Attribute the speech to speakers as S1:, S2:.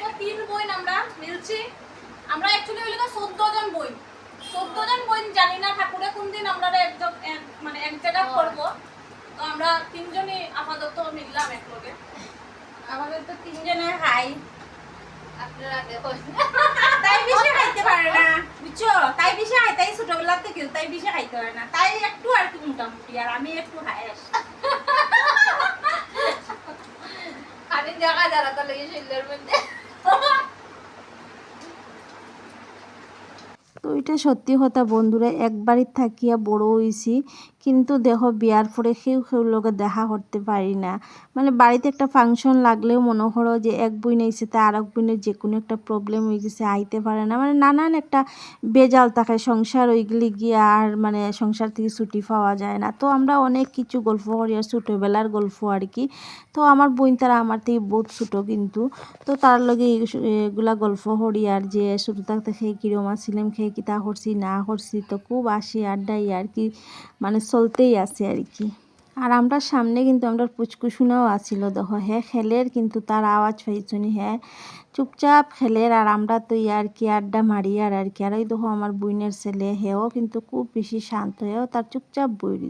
S1: দেখো তিন বোন আমরা মিলছি। আমরা অ্যাকচুয়ালি হইল চোদ্দ জন বোন চোদ্দ জন বোন জানি না ঠাকুরে কোন দিন আমরা একজন এক- মানে এক জায়গা করব। তো আমরা তিনজনই আপাতত মিললাম একলগে।
S2: আমাদের তো তিনজনে খাই
S3: আপনারা দেখুন
S2: তাই বেশি খাইতে পারে না। বুঝছ? তাই বেশি খাই তাই ছোটবেলা থেকে তাই বেশি খাইতে পারে না। তাই একটু আর কি মোটামুটি আর আমি একটু খাই আসি
S3: দেখা যারা তো লেগে শরীরের মধ্যে।
S4: তো এটা সত্যি কথা বন্ধুরা। একবারই থাকিয়া বড় হইছি। কিন্তু দেখো বিয়ার পরে সেও সেও লোকে দেখা করতে পারি না। মানে বাড়িতে একটা ফাংশন লাগলেও মনে করো যে এক বই নেইছে তা আর এক বইনের যে কোনো একটা প্রবলেম হয়ে গেছে, আইতে পারে না। মানে নানান একটা বেজাল থাকে সংসার ওইগুলি গিয়ে আর মানে সংসার থেকে ছুটি পাওয়া যায় না। তো আমরা অনেক কিছু গল্প করি আর ছোটোবেলার গল্প আর কি। তো আমার বোন তারা আমার থেকে বহুত ছোটো কিন্তু। তো তার লগে এগুলা গল্প করি আর যে ছোটো থাকতে খেয়ে কিরম আসছিলাম খেয়ে কিতা করছি না করছি তো খুব আসি আড্ডাই আর কি। মানে চলতেই আছে আর কি। আর আমরা সামনে কিন্তু আমরা পুচকুসুনাও আছিল দেখো হ্যাঁ খেলের কিন্তু তার আওয়াজ পাইছনি হ্যাঁ চুপচাপ খেলের আর আমরা তো ইয়ার কি আড্ডা মারি আর আর কি। আর ওই দেখো আমার বইনের ছেলে, হেও কিন্তু খুব বেশি শান্ত, হেও তার চুপচাপ বই।